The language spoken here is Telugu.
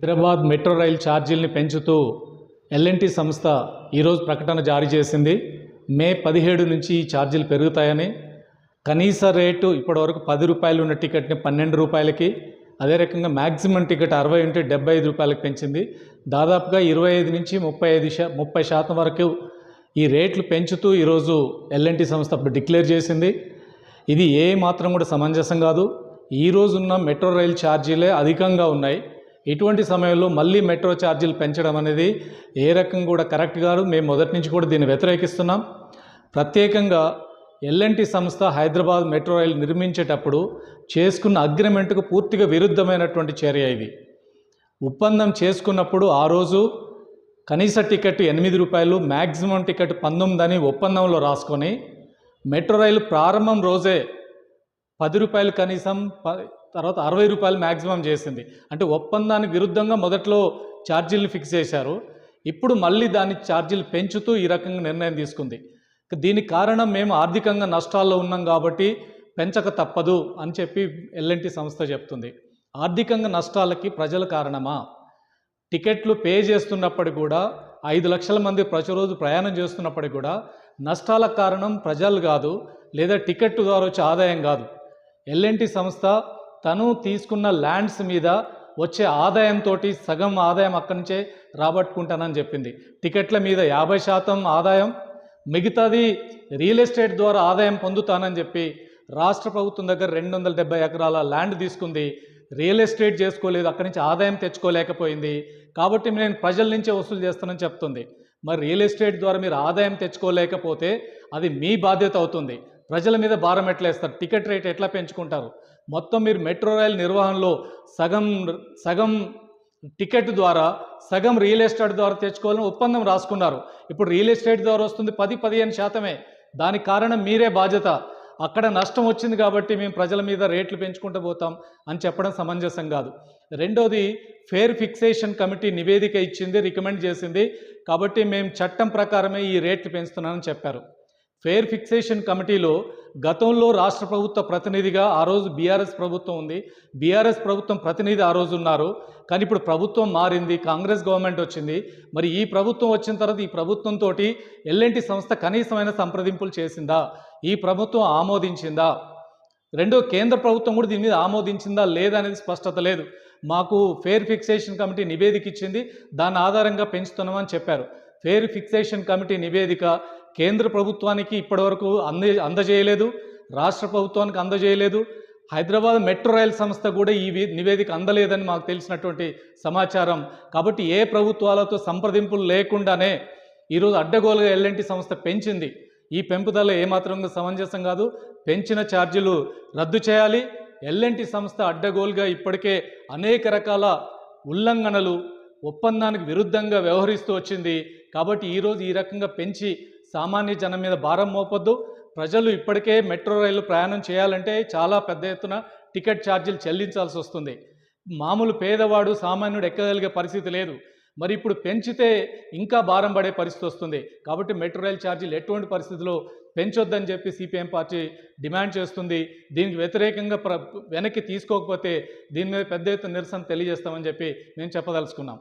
హైదరాబాద్ మెట్రో రైల్ ఛార్జీల్ని పెంచుతూ ఎల్ఎన్టీ సంస్థ ఈరోజు ప్రకటన జారీ చేసింది. మే పదిహేడు నుంచి ఈ ఛార్జీలు పెరుగుతాయని కనీస రేటు ఇప్పటివరకు పది రూపాయలు ఉన్న టికెట్ని పన్నెండు రూపాయలకి అదే రకంగా మ్యాక్సిమం టికెట్ అరవై ఉంటే డెబ్బై ఐదు రూపాయలకు పెంచింది. దాదాపుగా ఇరవై ఐదు నుంచి ముప్పై ఐదు శా ముప్పై శాతం వరకు ఈ రేట్లు పెంచుతూ ఈరోజు ఎల్ఎన్టీ సంస్థ అప్పుడు డిక్లేర్ చేసింది. ఇది ఏ మాత్రం కూడా సమంజసం కాదు. ఈ రోజున్న మెట్రో రైల్ ఛార్జీలే అధికంగా ఉన్నాయి. ఇటువంటి సమయంలో మళ్ళీ మెట్రో ఛార్జీలు పెంచడం అనేది ఏ రకం కూడా కరెక్ట్ కాదు. మేము మొదటి నుంచి కూడా దీన్ని వ్యతిరేకిస్తున్నాం. ప్రత్యేకంగా ఎల్ఎన్టీ సంస్థ హైదరాబాద్ మెట్రో రైలు నిర్మించేటప్పుడు చేసుకున్న అగ్రిమెంట్కు పూర్తిగా విరుద్ధమైనటువంటి చర్య ఇది. ఒప్పందం చేసుకున్నప్పుడు ఆ రోజు కనీస టికెట్ ఎనిమిది రూపాయలు మ్యాక్సిమం టికెట్ పంతొమ్మిది అని ఒప్పందంలో రాసుకొని మెట్రో రైలు ప్రారంభం రోజే పది రూపాయలు కనీసం ప తర్వాత అరవై రూపాయలు మ్యాక్సిమం చేసింది. అంటే ఒప్పందానికి విరుద్ధంగా మొదట్లో ఛార్జీలు ఫిక్స్ చేశారు. ఇప్పుడు మళ్ళీ దాని ఛార్జీలు పెంచుతూ ఈ రకంగా నిర్ణయం తీసుకుంది. దీనికి కారణం మేము ఆర్థికంగా నష్టాల్లో ఉన్నాం కాబట్టి పెంచక తప్పదు అని చెప్పి ఎల్ఎన్టీ సంస్థ చెప్తుంది. ఆర్థికంగా నష్టాలకి ప్రజల కారణమా? టికెట్లు పే చేస్తున్నప్పటికి కూడా ఐదు లక్షల మంది ప్రతిరోజు ప్రయాణం చేస్తున్నప్పటికి కూడా నష్టాల కారణం ప్రజలు కాదు లేదా టికెట్ ద్వారా వచ్చే ఆదాయం కాదు. ఎల్ఎన్టీ సంస్థ తను తీసుకున్న ల్యాండ్స్ మీద వచ్చే ఆదాయంతో సగం ఆదాయం అక్కడి నుంచే రాబట్టుకుంటానని చెప్పింది. టికెట్ల మీద యాభై శాతం ఆదాయం మిగతాది రియల్ ఎస్టేట్ ద్వారా ఆదాయం పొందుతానని చెప్పి రాష్ట్ర ప్రభుత్వం దగ్గర రెండు వందల డెబ్బై ఎకరాల ల్యాండ్ తీసుకుంది. రియల్ ఎస్టేట్ చేసుకోలేదు అక్కడి నుంచి ఆదాయం తెచ్చుకోలేకపోయింది. కాబట్టి నేను ప్రజల నుంచే వసూలు చేస్తానని చెప్తుంది. మరి రియల్ ఎస్టేట్ ద్వారా మీరు ఆదాయం తెచ్చుకోలేకపోతే అది మీ బాధ్యత అవుతుంది. ప్రజల మీద భారం ఎట్లా వేస్తారు టికెట్ రేట్ ఎట్లా పెంచుకుంటారు? మొత్తం మీరు మెట్రో రైల్ నిర్వహణలో సగం సగం టికెట్ ద్వారా సగం రియల్ ఎస్టేట్ ద్వారా తెచ్చుకోవాలని ఒప్పందం రాసుకున్నారు. ఇప్పుడు రియల్ ఎస్టేట్ ద్వారా వస్తుంది పది పదిహేను శాతమే. దానికి కారణం మీరే బాధ్యత. అక్కడ నష్టం వచ్చింది కాబట్టి మేము ప్రజల మీద రేట్లు పెంచుకుంటూ పోతాం అని చెప్పడం సమంజసం కాదు. రెండోది ఫేర్ ఫిక్సేషన్ కమిటీ నివేదిక ఇచ్చింది రికమెండ్ చేసింది. కాబట్టి మేము చట్టం ప్రకారమే ఈ రేట్లు పెంచుతున్నామని చెప్పారు. ఫేర్ ఫిక్సేషన్ కమిటీలో గతంలో రాష్ట్ర ప్రభుత్వ ప్రతినిధిగా ఆ రోజు బీఆర్ఎస్ ప్రభుత్వం ఉంది. బీఆర్ఎస్ ప్రభుత్వం ప్రతినిధి ఆ రోజు ఉన్నారు. కానీ ఇప్పుడు ప్రభుత్వం మారింది కాంగ్రెస్ గవర్నమెంట్ వచ్చింది. మరి ఈ ప్రభుత్వం వచ్చిన తర్వాత ఈ ప్రభుత్వంతో ఎల్ఎన్టీ సంస్థ కనీసమైన సంప్రదింపులు చేసిందా? ఈ ప్రభుత్వం ఆమోదించిందా? రెండో కేంద్ర ప్రభుత్వం కూడా దీని మీద ఆమోదించిందా లేదా అనేది స్పష్టత లేదు. మాకు ఫేర్ ఫిక్సేషన్ కమిటీ నివేదిక ఇచ్చింది. దాని ఆధారంగా పెంచుతున్నామని చెప్పారు. ఫేర్ ఫిక్సేషన్ కమిటీ నివేదిక కేంద్ర ప్రభుత్వానికి ఇప్పటివరకు అంద అందజేయలేదు రాష్ట్ర ప్రభుత్వానికి అందజేయలేదు హైదరాబాద్ మెట్రో రైల్ సంస్థ కూడా ఈ నివేదిక అందలేదని మాకు తెలిసినటువంటి సమాచారం. కాబట్టి ఏ ప్రభుత్వాలతో సంప్రదింపులు లేకుండానే ఈరోజు అడ్డగోలుగా ఎల్ఎన్టీ సంస్థ పెంచింది. ఈ పెంపుదల ఏమాత్రంగా సమంజసం కాదు పెంచిన ఛార్జీలు రద్దు చేయాలి. ఎల్ఎన్టీ సంస్థ అడ్డగోలుగా ఇప్పటికే అనేక రకాల ఉల్లంఘనలు ఒప్పందానికి విరుద్ధంగా వ్యవహరిస్తూ వచ్చింది. కాబట్టి ఈరోజు ఈ రకంగా పెంచి సామాన్య జనం మీద భారం మోపొద్దు. ప్రజలు ఇప్పటికే మెట్రో రైలు ప్రయాణం చేయాలంటే చాలా పెద్ద ఎత్తున టికెట్ ఛార్జీలు చెల్లించాల్సి వస్తుంది. మామూలు పేదవాడు సామాన్యుడు ఎక్కగలిగే పరిస్థితి లేదు. మరి ఇప్పుడు పెంచితే ఇంకా భారం పడే పరిస్థితి వస్తుంది. కాబట్టి మెట్రో రైల్ ఛార్జీలు ఎటువంటి పరిస్థితిలో పెంచొద్దని చెప్పి సిపిఎం పార్టీ డిమాండ్ చేస్తుంది. దీనికి వ్యతిరేకంగా ప్ర వెనక్కి తీసుకోకపోతే దీని మీద పెద్ద ఎత్తున నిరసన తెలియజేస్తామని చెప్పి మేము చెప్పదలుచుకున్నాం.